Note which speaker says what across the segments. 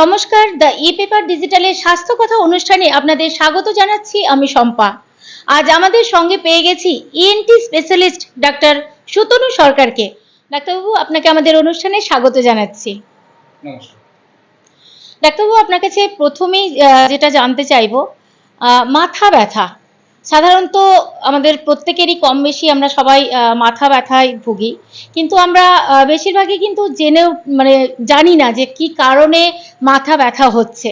Speaker 1: নমস্কার the e paper ডিজিটালের স্বাস্থ্য কথা অনুষ্ঠানে আপনাদের স্বাগত জানাচ্ছি আমি শম্পা। আজ আমাদের সঙ্গে পেয়ে গেছি ইএনটি স্পেশালিস্ট ডাক্তার সুতনু সরকারকে। ডাক্তারবাবু আপনাকে আমাদের অনুষ্ঠানে স্বাগত জানাচ্ছি। ডাক্তারবাবু আপনার কাছে প্রথমেই যেটা জানতে চাইব মাথা ব্যথা। সাধারণত আমাদের প্রত্যেকেরই কম বেশি আমরা সবাই মাথা ব্যথায় ভুগি। কিন্তু আমরা বেশিরভাগই কিন্তু জেনেও মানে জানি না যে কি কারণে মাথা ব্যথা হচ্ছে।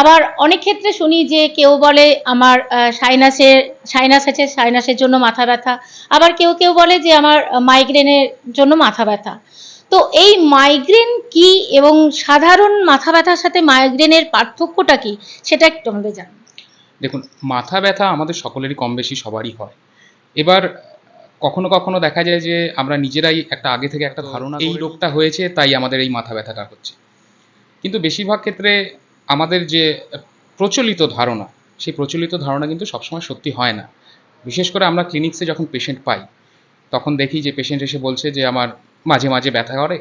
Speaker 1: আবার অনেক ক্ষেত্রে শুনি যে কেউ বলে আমার সাইনাসের, সাইনাস আছে, সাইনাসের জন্য মাথা ব্যথা। আবার কেউ কেউ বলে যে আমার মাইগ্রেনের জন্য মাথা ব্যথা। তো এই মাইগ্রেন কি এবং সাধারণ মাথা ব্যথার সাথে মাইগ্রেনের পার্থক্যটা কি, সেটা একটু আমাদের জানান।
Speaker 2: দেখুন মাথা ব্যথা আমাদের সকলেরই কম বেশি সবারই হয়। এবার কখনো কখনো দেখা যায় যে আমরা নিজেরাই একটা আগে থেকে একটা ধারণা এই রোগটা হয়েছে তাই আমাদের এই মাথা ব্যথাটা হচ্ছে। কিন্তু বেশিরভাগ ক্ষেত্রে আমাদের যে প্রচলিত ধারণা সেই প্রচলিত ধারণা কিন্তু সবসময় সত্যি হয় না। বিশেষ করে আমরা ক্লিনিক্সে যখন পেশেন্ট পাই তখন দেখি যে পেশেন্ট এসে বলছে যে আমার মাঝে মাঝে ব্যথা করে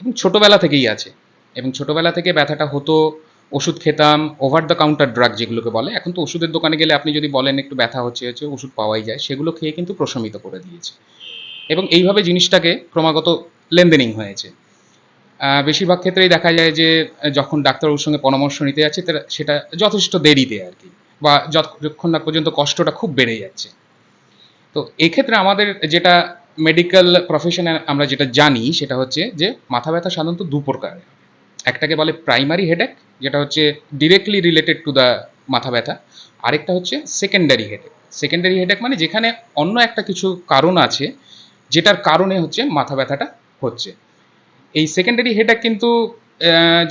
Speaker 2: এবং ছোটোবেলা থেকেই আছে। এবং ছোটোবেলা থেকে ব্যথাটা হতো ওষুধ খেতাম ওভার দ্য কাউন্টার ড্রাগ যেগুলোকে বলে। এখন তো ওষুধের দোকানে গেলে আপনি যদি বলেন একটু ব্যথা হচ্ছে হচ্ছে, ওষুধ পাওয়াই যায়, সেগুলো খেয়ে কিন্তু প্রশমিত করে দিয়েছে। এবং এইভাবে জিনিসটাকে ক্রমাগত লেনদেনিং হয়েছে। বেশিরভাগ ক্ষেত্রেই দেখা যায় যে, যখন ডাক্তারবাবুর সঙ্গে পরামর্শ নিতে যাচ্ছে সেটা যথেষ্ট দেরিতে আর কি, বা যতক্ষণ না পর্যন্ত কষ্টটা খুব বেড়ে যাচ্ছে। তো এক্ষেত্রে আমাদের যেটা মেডিকেল প্রফেশনে আমরা যেটা জানি, সেটা হচ্ছে যে, মাথা ব্যথা সাধারণত দু প্রকারের একটাকে বলে প্রাইমারি হেডেক যেটা হচ্ছে ডিরেক্টলি রিলেটেড টু দ্য মাথা ব্যথা। আরেকটা হচ্ছে সেকেন্ডারি হেডেক সেকেন্ডারি হেডেক মানে যেখানে অন্য একটা কিছু কারণ আছে, যেটার কারণে হচ্ছে মাথা ব্যথাটা হচ্ছে। এই সেকেন্ডারি হেডেক কিন্তু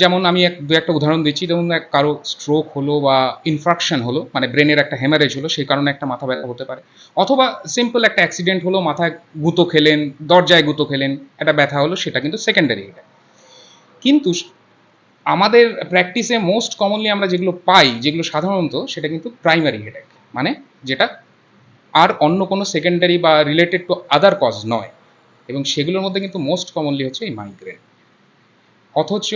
Speaker 2: যেমন আমি এক, দু একটা উদাহরণ দিচ্ছি, যেমন এক কারও স্ট্রোক হলো বা ইনফ্রাকশন হলো মানে ব্রেনের একটা হ্যামারেজ হলো, সেই কারণে একটা মাথা ব্যথা হতে পারে। অথবা সিম্পল একটা অ্যাক্সিডেন্ট হলো, মাথায় গুঁতো খেলেন, দরজায় গুঁতো খেলেন, একটা ব্যথা হলো, সেটা কিন্তু সেকেন্ডারি হেডেক কিন্তু আমাদের প্র্যাকটিসে মোস্ট কমনলি আমরা যেগুলো পাই যেগুলো সাধারণত সেটা কিন্তু প্রাইমারি হেডেক মানে যেটা আর অন্য কোনো সেকেন্ডারি বা রিলেটেড টু আদার কজ নয়। এবং সেগুলোর মধ্যে কিন্তু মোস্ট কমনলি হচ্ছে এই মাইগ্রেন অথচ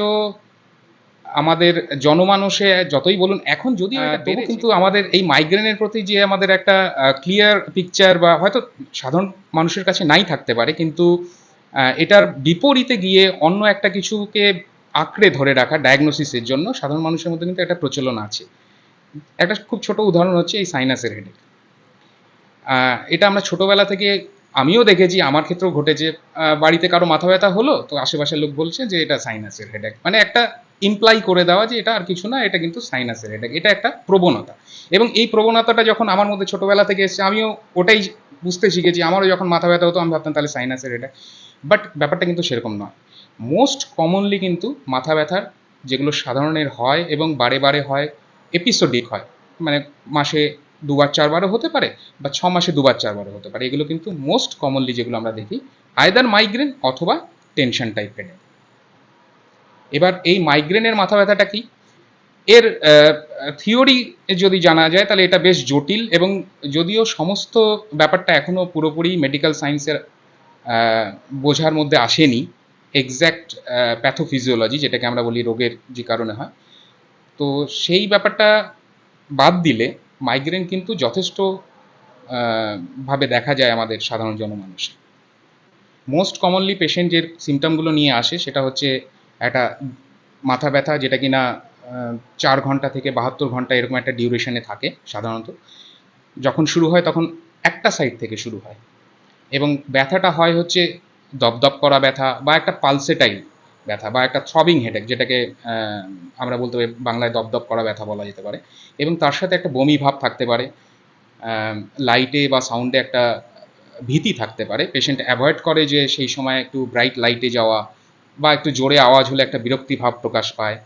Speaker 2: আমাদের জনমানসে যতই বলুন এখন যদি তবু কিন্তু আমাদের এই মাইগ্রেনের প্রতি যে আমাদের একটা ক্লিয়ার পিকচার বা হয়তো সাধারণ মানুষের কাছে নাই থাকতে পারে কিন্তু আহ, এটার বিপরীতে গিয়ে অন্য একটা কিছুকে আঁকড়ে ধরে রাখা ডায়াগনোসিসের জন্য সাধারণ মানুষের মধ্যে কিন্তু একটা প্রচলন আছে। একটা খুব ছোট উদাহরণ হচ্ছে এই সাইনাসের হেডেক এটা আমরা ছোটবেলা থেকে আমিও দেখেছি, আমার ক্ষেত্রেও ঘটেছে। বাড়িতে কারও মাথা ব্যথা হলো, তো আশেপাশের লোক বলছে যে এটা সাইনাসের হেডেক মানে একটা ইমপ্লাই করে দেওয়া যে এটা আর কিছু না, এটা কিন্তু সাইনাসের হেডেক এটা একটা প্রবণতা। এবং এই প্রবণতাটা যখন আমার মধ্যে ছোটবেলা থেকে এসেছে, আমিও ওটাই বুঝতে শিখেছি, আমারও যখন মাথা ব্যথা হতো, আমি ভাবতাম তাহলে সাইনাসের হেডেক বাট ব্যাপারটা কিন্তু সেরকম নয়। মোস্ট কমনলি কিন্তু মাথা ব্যথার যেগুলো সাধারণের হয় এবং বারে বারে হয় এপিসোডিক হয়। মানে মাসে দুবার, চারবারও হতে পারে বা ছ মাসে দুবার, চারবারও হতে পারে। এগুলো কিন্তু মোস্ট কমনলি যেগুলো আমরা দেখি আয়দার মাইগ্রেন অথবা টেনশন টাইপের এবার এই মাইগ্রেনের মাথা ব্যথাটা কি? এর থিওরি যদি জানা যায়, তাহলে এটা বেশ জটিল এবং যদিও সমস্ত ব্যাপারটা এখনও পুরোপুরি মেডিকেল সায়েন্সের বোঝার মধ্যে আসেনি এক্স্যাক্ট প্যাথোফিজিওলজি যেটাকে আমরা বলি রোগের যে কারণে হয়। তো সেই ব্যাপারটা বাদ দিলে মাইগ্রেন কিন্তু যথেষ্ট ভাবে দেখা যায় আমাদের সাধারণ জনমানুষে। মোস্ট কমনলি পেশেন্ট যে সিমটমগুলো নিয়ে আসে, সেটা হচ্ছে একটা মাথা ব্যথা, যেটা কিনা চার ঘণ্টা থেকে বাহাত্তর ঘণ্টা এরকম একটা ডিউরেশনে থাকে সাধারণত। যখন শুরু হয় তখন একটা সাইড থেকে শুরু হয়। এবং ব্যথাটা হয় হচ্ছে দপদপ করা ব্যথা বা একটা পালসেটাইল ব্যথা বা একটা থ্রবিং হেডেক, যেটাকে আমরা বলতে পারি, বাংলায় দপদপ করা ব্যথা বলা যেতে পারে। এবং তার সাথে একটা বমি ভাব থাকতে পারে লাইটে বা সাউন্ডে একটা ভীতি থাকতে পারে। পেশেন্ট অ্যাভয়েড করে যে সেই সময় একটু ব্রাইট লাইটে যাওয়া বা একটু জোরে আওয়াজ হলে একটা বিরক্তি ভাব প্রকাশ পায়।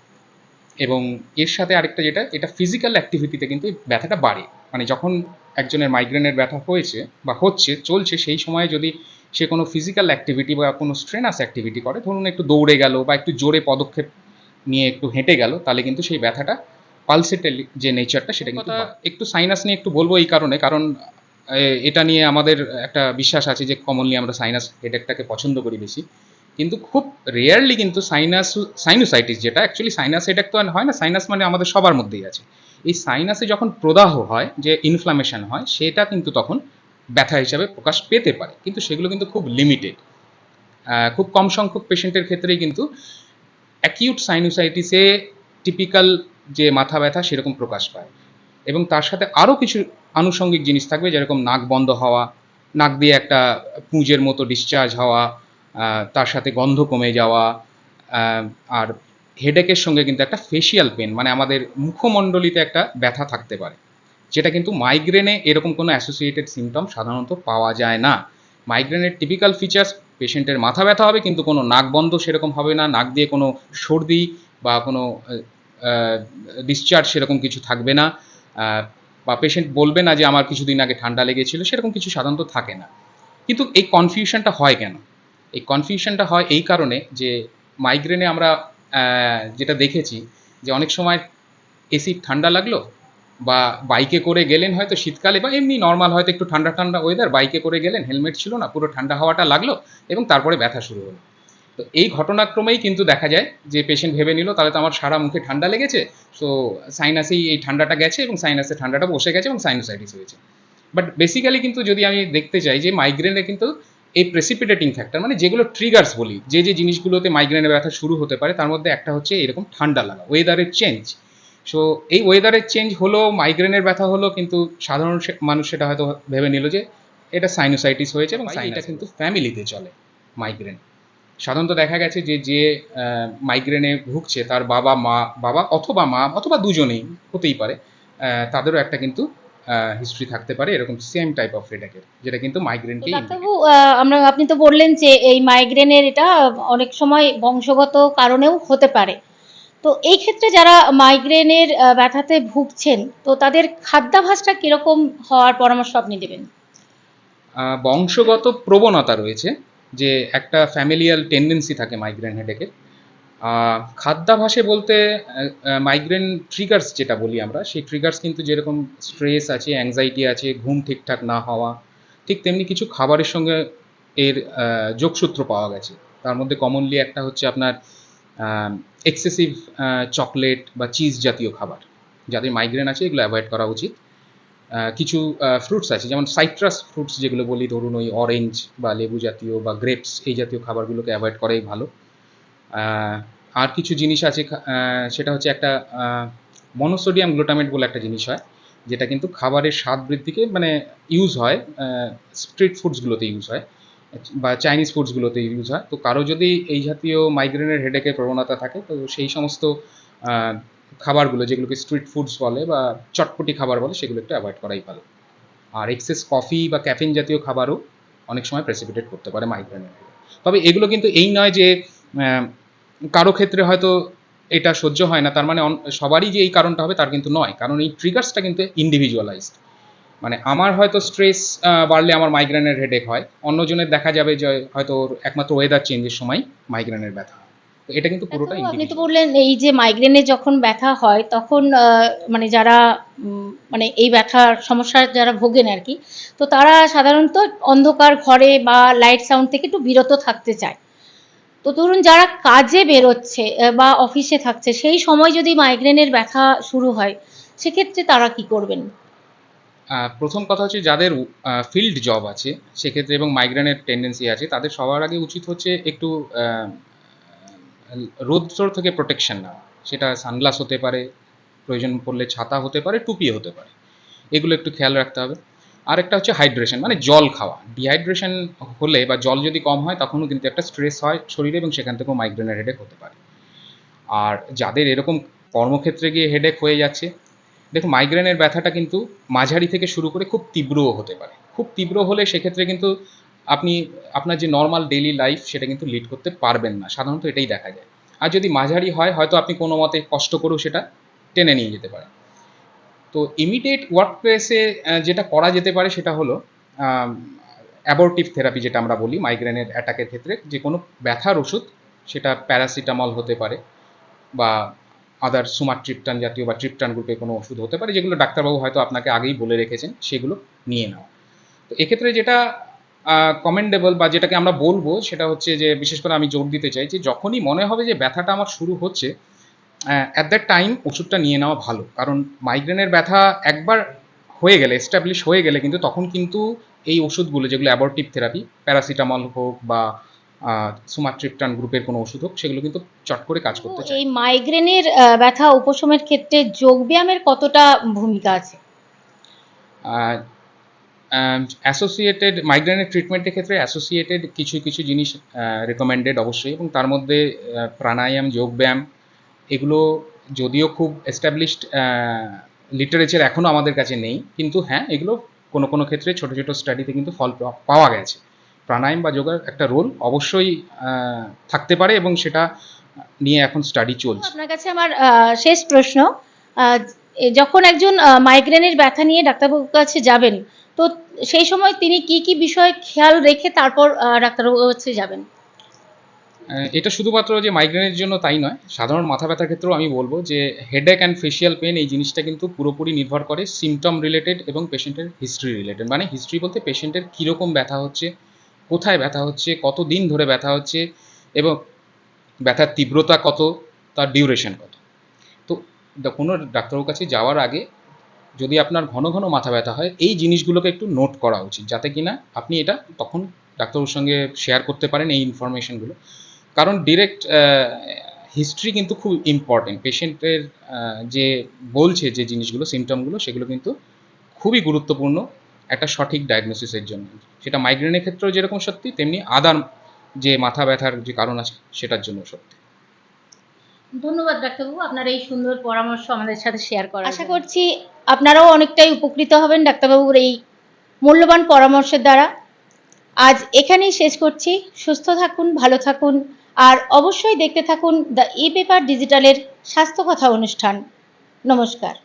Speaker 2: এবং এর সাথে আরেকটা যেটা, এটা ফিজিক্যাল অ্যাক্টিভিটিতে কিন্তু ব্যথাটা বাড়ে। মানে যখন একজনের মাইগ্রেনের ব্যথা হয়েছে বা হচ্ছে, চলছে, সেই সময় যদি সে কোনো ফিজিক্যাল অ্যাক্টিভিটি বা কোনো স্ট্রেনাস অ্যাক্টিভিটি করে ধরুন একটু দৌড়ে গেল বা একটু জোরে পদক্ষেপ নিয়ে একটু হেঁটে গেল তাহলে কিন্তু সেই ব্যথাটা পালসেটের যে নেচারটা সেটা কিন্তু একটু সাইনাস নিয়ে একটু বলব এই কারণে কারণ এটা নিয়ে আমাদের একটা বিশ্বাস আছে যে কমনলি আমরা সাইনাস হেডেকটাকে পছন্দ করি বেশি। কিন্তু খুব রেয়ারলি কিন্তু সাইনাস সাইনোসাইটিস যেটা অ্যাকচুয়ালি সাইনাস এটা তো হয় না সাইনাস মানে আমাদের সবার মধ্যেই আছে। এই সাইনাসে যখন প্রদাহ হয় যে ইনফ্লামেশন হয় সেটা কিন্তু তখন ব্যথা হিসাবে প্রকাশ পেতে পারে, কিন্তু সেগুলো কিন্তু খুব লিমিটেড খুব কম সংখ্যক পেশেন্টের ক্ষেত্রেই কিন্তু অ্যাকিউট সাইনোসাইটিসে টিপিক্যাল যে মাথা ব্যথা সেরকম প্রকাশ পায়। এবং তার সাথে আরও কিছু আনুষঙ্গিক জিনিস থাকবে, যেরকম নাক বন্ধ হওয়া, নাক দিয়ে একটা পুঁজের মতো ডিসচার্জ হওয়া তার সাথে গন্ধ কমে যাওয়া আর হেডেকের সঙ্গে কিন্তু একটা ফেশিয়াল পেন মানে আমাদের মুখমণ্ডলিতে একটা ব্যথা থাকতে পারে। যেটা কিন্তু মাইগ্রেনে এরকম কোনো অ্যাসোসিয়েটেড সিমটম সাধারণত পাওয়া যায় না। মাইগ্রেনের টিপিক্যাল ফিচার্স পেশেন্টের মাথা ব্যথা হবে, কিন্তু কোনো নাক বন্ধ সেরকম হবে না, নাক দিয়ে কোনো সর্দি বা কোনো ডিসচার্জ সেরকম কিছু থাকবে না। বা পেশেন্ট বলবে না যে আমার কিছুদিন আগে ঠান্ডা লেগেছিল, সেরকম কিছু সাধারণত থাকে না। কিন্তু এই কনফিউশনটা হয় কেন? এই কনফিউশনটা হয় এই কারণে যে মাইগ্রেনে আমরা যেটা দেখেছি যে অনেক সময় এসি ঠান্ডা লাগল বা বাইকে করে গেলেন হয়তো শীতকালে বা এমনি নর্মাল হয়তো একটু ঠান্ডা ঠান্ডা ওয়েদার বাইকে করে গেলেন হেলমেট ছিল না, পুরো ঠান্ডা হাওয়াটা লাগল এবং তারপরে ব্যথা শুরু হলো। তো এই ঘটনাক্রমেই কিন্তু দেখা যায় যে পেশেন্ট ভেবে নিল, তাহলে তো আমার সারা মুখে ঠান্ডা লেগেছে সো সাইনাসেই এই ঠান্ডাটা গেছে এবং সাইনাসে ঠান্ডাটা বসে গেছে এবং সাইনোসাইটিস হয়েছে। বাট বেসিক্যালি কিন্তু যদি আমি দেখতে চাই যে মাইগ্রেনে কিন্তু এই প্রেসিপিটেটিং ফ্যাক্টর মানে যেগুলো ট্রিগার্স বলি, যে যে জিনিসগুলোতে মাইগ্রেনের ব্যথা শুরু হতে পারে, তার মধ্যে একটা হচ্ছে এরকম ঠান্ডা লাগা ওয়েদারের চেঞ্জ সো এই ওয়েদারের চেঞ্জ হলো মাইগ্রেনের ব্যথা হলো কিন্তু সাধারণ সে- মানুষ সেটা হয়তো ভেবে নিল যে এটা সাইনোসাইটিস হয়েছে এবং এটা কিন্তু ফ্যামিলিতে চলে মাইগ্রেন সাধারণত দেখা গেছে যে যে মাইগ্রেনে ভুগছে তার বাবা মা বাবা অথবা মা অথবা দুজনেই হতেই পারে আহ, তাদেরও একটা কিন্তু হিস্ট্রি থাকতে পারে এরকম সেম টাইপ অফ হেডেকের যেটা কিন্তু মাইগ্রেনকে
Speaker 1: আমরা আপনি তো বললেন যে এই মাইগ্রেনের এটা অনেক সময় বংশগত কারণেও হতে পারে। তো এই ক্ষেত্রে যারা মাইগ্রেনের ব্যথাতে ভুগছেন, তো তাদের খাদ্যাভাসটা কীরকম হওয়ার পরামর্শ আপনি দেবেন?
Speaker 2: বংশগত প্রবণতা রয়েছে যে একটা ফ্যামিলিয়াল টেন্ডেন্সি থাকে মাইগ্রেন হেডেকের খাদ্যাভাসে বলতে মাইগ্রেন ট্রিগার্স যেটা বলি আমরা, সেই ট্রিগার্স কিন্তু যেরকম স্ট্রেস আছে অ্যাংজাইটি আছে, ঘুম ঠিকঠাক না হওয়া, ঠিক তেমনি কিছু খাবারের সঙ্গে এর যোগসূত্র পাওয়া গেছে। তার মধ্যে কমনলি একটা হচ্ছে আপনার এক্সেসিভ চকলেট বা চিজ জাতীয় খাবার। যাদের মাইগ্রেন আছে, এগুলো অ্যাভয়েড করা উচিত। কিছু ফ্রুটস আছে, যেমন সাইট্রাস ফ্রুটস যেগুলো বলি, ধরুন ওই অরেঞ্জ বা লেবু জাতীয় বা গ্রেপস এই জাতীয় খাবারগুলোকে অ্যাভয়েড করাই ভালো। আর কিছু জিনিস আছে সেটা হচ্ছে একটা মনোসোডিয়াম গ্লুটামেট বলে একটা জিনিস হয়, যেটা কিন্তু খাবারের স্বাদ বৃদ্ধিকে মানে ইউজ হয় স্ট্রিট ফুডসগুলোতে ইউজ হয়। বা চাইনিজ ফুডসগুলোতে ইউজ হয়। তো কারও যদি এই জাতীয় মাইগ্রেনের হেডেকের প্রবণতা থাকে, তো সেই সমস্ত খাবারগুলো যেগুলোকে স্ট্রিট ফুডস বলে বা চটপটি খাবার বলে, সেগুলো একটু অ্যাভয়েড করাই ভালো। আর এক্সেস কফি বা ক্যাফিন জাতীয় খাবারও অনেক সময় প্রেসিপিটেট করতে পারে মাইগ্রেনের তবে এগুলো কিন্তু এই নয় যে কারও ক্ষেত্রে হয়তো এটা সহ্য হয় না, তার মানে সবারই যে এই কারণটা হবে, তার কিন্তু নয়। কারণ এই ট্রিগার্সটা কিন্তু ইন্ডিভিজুয়ালাইজড মানে আমার হয়তো স্ট্রেস বাড়লে আমার মাইগ্রেনের হেডেক হয়। অন্যজনের দেখা যাবে যে হয়তো একমাত্র ওয়েদার চেঞ্জের সময় মাইগ্রেনের ব্যথা তো এটা কিন্তু পুরোটা
Speaker 1: আপনি তো বললেন এই যে মাইগ্রেনে যখন ব্যথা হয় তখন মানে যারা মানে এই ব্যথার সমস্যার যারা ভোগেন আর কি তো তারা সাধারণত অন্ধকার ঘরে বা লাইট সাউন্ড থেকে একটু বিরত থাকতে চায়। তো ধরুন যারা কাজে বেরোচ্ছে বা অফিসে থাকছে সেই সময় যদি মাইগ্রেনের ব্যথা শুরু হয় সেক্ষেত্রে তারা কি করবেন?
Speaker 2: প্রথম কথা হচ্ছে যাদের ফিল্ড জব আছে, সেক্ষেত্রে এবং মাইগ্রেনের টেন্ডেন্সি আছে, তাদের সবার আগে উচিত হচ্ছে একটু রৌদ্র থেকে প্রোটেকশন নেওয়া। সেটা সানগ্লাস হতে পারে, প্রয়োজন পড়লে ছাতা হতে পারে, টুপি হতে পারে। এগুলো একটু খেয়াল রাখতে হবে। আরেকটা হচ্ছে হাইড্রেশন মানে জল খাওয়া। ডিহাইড্রেশন হলে বা জল যদি কম হয়, তখনও কিন্তু একটা স্ট্রেস হয় শরীরে এবং সেখান থেকেও মাইগ্রেনের হেডেক হতে পারে। আর যাদের এরকম কর্মক্ষেত্রে গিয়ে হেডেক হয়ে যাচ্ছে দেখুন মাইগ্রেনের ব্যথাটা কিন্তু মাঝারি থেকে শুরু করে খুব তীব্রও হতে পারে। খুব তীব্র হলে সেক্ষেত্রে কিন্তু আপনি, আপনার যে নর্মাল ডেইলি লাইফ সেটা কিন্তু লিড করতে পারবেন না। সাধারণত এটাই দেখা যায়। আর যদি মাঝারি হয়, হয়তো আপনি কোনো মতে কষ্ট করেও সেটা টেনে নিয়ে যেতে পারেন। তো ইমিডিয়েট ওয়ার্ক প্লেসে যেটা করা যেতে পারে সেটা হলো অ্যাবর্টিভ থেরাপি যেটা আমরা বলি মাইগ্রেনের অ্যাটাকের ক্ষেত্রে, যে কোনো ব্যথার ওষুধ, সেটা প্যারাসিটামল হতে পারে বা আদার সুমাট্রিপটান জাতীয় বা ট্রিপটান গ্রুপে কোনো ওষুধ হতে পারে, যেগুলো ডাক্তারবাবু হয়তো আপনাকে আগেই বলে রেখেছেন, সেগুলো নিয়ে নেওয়া তো এক্ষেত্রে যেটা কমেন্ডেবল বা যেটাকে আমরা বলব, সেটা হচ্ছে যে, বিশেষ করে আমি জোর দিতে চাই যে, যখনই মনে হবে যে ব্যথাটা আমার শুরু হচ্ছে অ্যাট দ্যাট টাইম ওষুধটা নিয়ে নেওয়া ভালো। কারণ মাইগ্রেনের ব্যথা একবার হয়ে গেলে এস্টাবলিশ হয়ে গেলে কিন্তু তখন কিন্তু এই ওষুধগুলো, যেগুলো অ্যাবর্টিভ থেরাপি প্যারাসিটামল হোক বা সুমাট্রিপটান গ্রুপের কোনো ওষুধ হোক সেগুলো কিন্তু চট করে কাজ করতে চায়।
Speaker 1: এই মাইগ্রেনের ব্যথা উপশমের ক্ষেত্রে যোগব্যায়ামের কতটা ভূমিকা আছে?
Speaker 2: অ্যাসোসিয়েটেড মাইগ্রেনের ট্রিটমেন্টের ক্ষেত্রে অ্যাসোসিয়েটেড কিছু কিছু জিনিস রেকমেন্ডেড অবশ্যই এবং তার মধ্যে প্রাণায়াম যোগব্যায়াম এগুলো যদিও খুব এস্টাবলিশড লিটারেচার এখনও আমাদের কাছে নেই কিন্তু হ্যাঁ এগুলো কোনো কোনো ক্ষেত্রে ছোটো ছোটো স্টাডিতে কিন্তু ফল পাওয়া- পাওয়া গেছে। প্রাণায়াম বা যোগার একটা রোল অবশ্যই থাকতে পারে এবং সেটা নিয়ে এখন স্টাডি চলছে।
Speaker 1: আপনার কাছে আমার শেষ প্রশ্ন। যখন একজন মাইগ্রেনের ব্যথা নিয়ে ডাক্তারবাবুর কাছে যাবেন তো সেই সময় তিনি কি কি বিষয় খেয়াল রেখে তারপর ডাক্তারবাবুর কাছে যাবেন?
Speaker 2: এটা শুধুমাত্র যে মাইগ্রেনের জন্য তাই নয় সাধারণ মাথা ব্যথার ক্ষেত্রেও আমি বলব যে হেডেক অ্যান্ড ফেশিয়াল পেন এই জিনিসটা কিন্তু পুরোপুরি নির্ভর করে সিমটম রিলেটেড এবং পেশেন্টের হিস্ট্রি রিলেটেড মানে হিস্ট্রি বলতে পেশেন্টের কীরকম ব্যথা হচ্ছে কোথায় ব্যথা হচ্ছে কত দিন ধরে ব্যথা হচ্ছে এবং ব্যথার তীব্রতা কত, তার ডিউরেশন কত? তো কোনো ডাক্তারের কাছে যাওয়ার আগে যদি আপনার ঘন ঘন মাথা ব্যথা হয়, এই জিনিসগুলোকে একটু নোট করা উচিত যাতে কিনা আপনি এটা তখন ডাক্তারের সঙ্গে শেয়ার করতে পারেন এই ইনফরমেশনগুলো কারণ ডিরেক্ট হিস্ট্রি কিন্তু খুব ইম্পর্টেন্ট পেশেন্টের যে বলছে যে জিনিসগুলো সিমটমগুলো সেগুলো কিন্তু খুবই গুরুত্বপূর্ণ। একটা সঠিক ডায়াগনোসিসের জন্য। সেটা মাইগ্রেনের ক্ষেত্রেও যেরকম সত্যি তেমনি আদার যে মাথা ব্যথার যে কারণ আছে সেটার জন্য সত্যি।
Speaker 1: ধন্যবাদ ডাক্তারবাবু আপনার এই সুন্দর পরামর্শ আমাদের সাথে শেয়ার করার আশা করছি আপনারাও অনেকটাই উপকৃত হবেন ডাক্তারবাবুর এই মূল্যবান পরামর্শের দ্বারা। আজ এখানেই শেষ করছি। সুস্থ থাকুন ভালো থাকুন আর অবশ্যই দেখতে থাকুন দ্য ই পেপার ডিজিটালের স্বাস্থ্য কথা অনুষ্ঠান। নমস্কার।